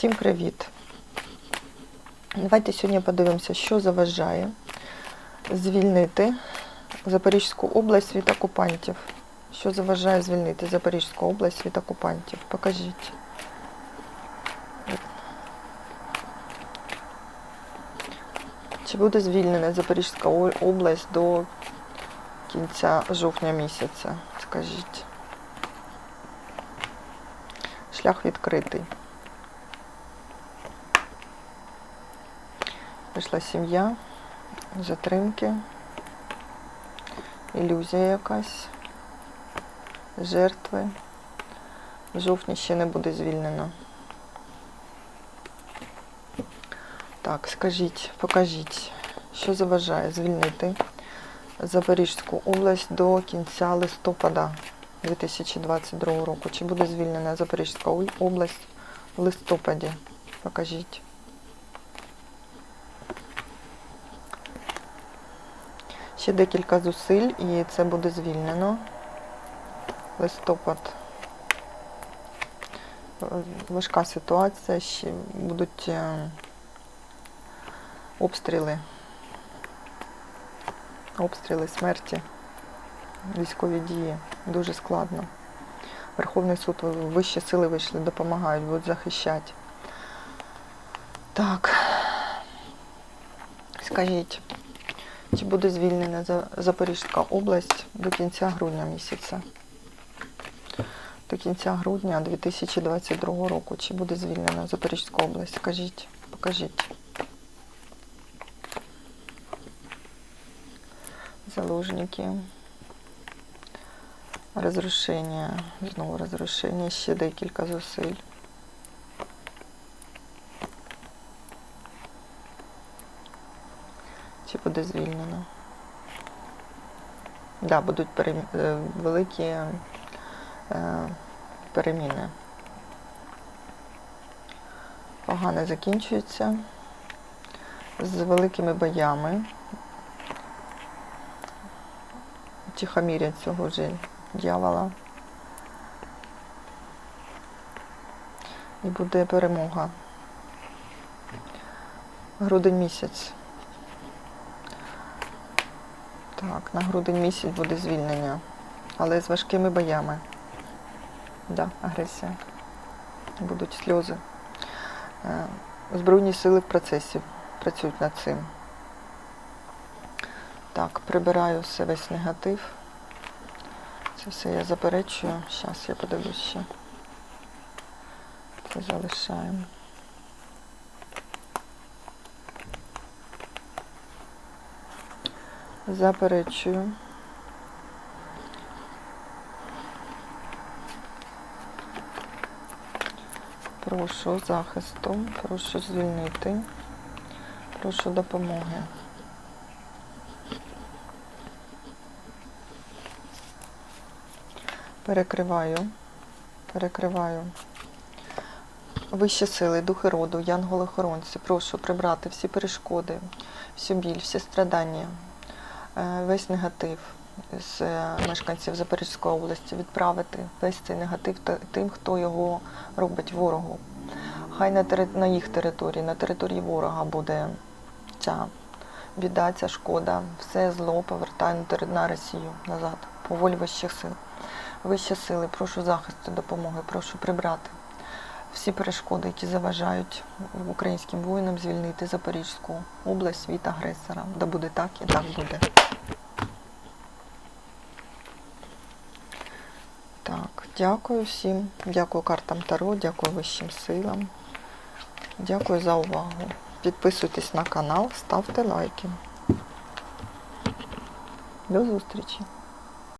Всім привіт! Давайте сьогодні подивимося, що заважає звільнити Запорізьку область від окупантів. Що заважає звільнити Запорізьку область від окупантів? Покажіть. Чи буде звільнена Запорізька область до кінця жовтня місяця? Скажіть. Шлях відкритий. Прийшла сім'я, затримки, ілюзія якась, жертви. В жовтні ще не буде звільнено. Так, скажіть, покажіть, що заважає звільнити Запорізьку область до кінця листопада 2022 року. Чи буде звільнена Запорізька область в листопаді? Покажіть. Ще декілька зусиль і це буде звільнено. Листопад. Е, Важка ситуація, ще будуть е, обстріли. Обстріли смерті, військові дії. Дуже складно. Верховний суд, вищі сили вийшли, допомагають, будуть захищати. Так. Скажіть. Чи буде звільнена Запорізька область до кінця грудня місяця? До кінця грудня 2022 року. Чи буде звільнена Запорізька область? Скажіть, покажіть. Заложники. Розрушення. Знову розрушення. Ще декілька зусиль. Чи буде звільнено? Так, да, будуть перем... е, великі е, переміни. Погано закінчується з великими боями. Тихомірять цього вже дьявола. І буде перемога. Грудень місяць. Так, на грудень місяць буде звільнення, але з важкими боями. Да, агресія. Будуть сльози. Е, Збройні сили в процесі працюють над цим. Так, прибираю все весь негатив. Це все я заперечую. Зараз я подивлюсь. Це залишаємо. Заперечую. Прошу захисту, прошу звільнити, прошу допомоги. Перекриваю, перекриваю. Вищі сили, духи роду, янголи-охоронці, прошу прибрати всі перешкоди, всю біль, всі страдання, весь негатив з е, мешканців Запорізької області, відправити весь цей негатив тим, хто його робить ворогу. Хай на, на їх території, на території ворога буде ця біда, ця шкода, все зло повертає на Росію назад, по волі вищих сил. Вищі сили, прошу захисту, допомоги, прошу прибрати всі перешкоди, які заважають українським воїнам звільнити Запорізьку область від агресора. Да буде так і так буде. Так, дякую всім. Дякую картам Таро, дякую вищим силам. Дякую за увагу. Підписуйтесь на канал, ставте лайки. До зустрічі!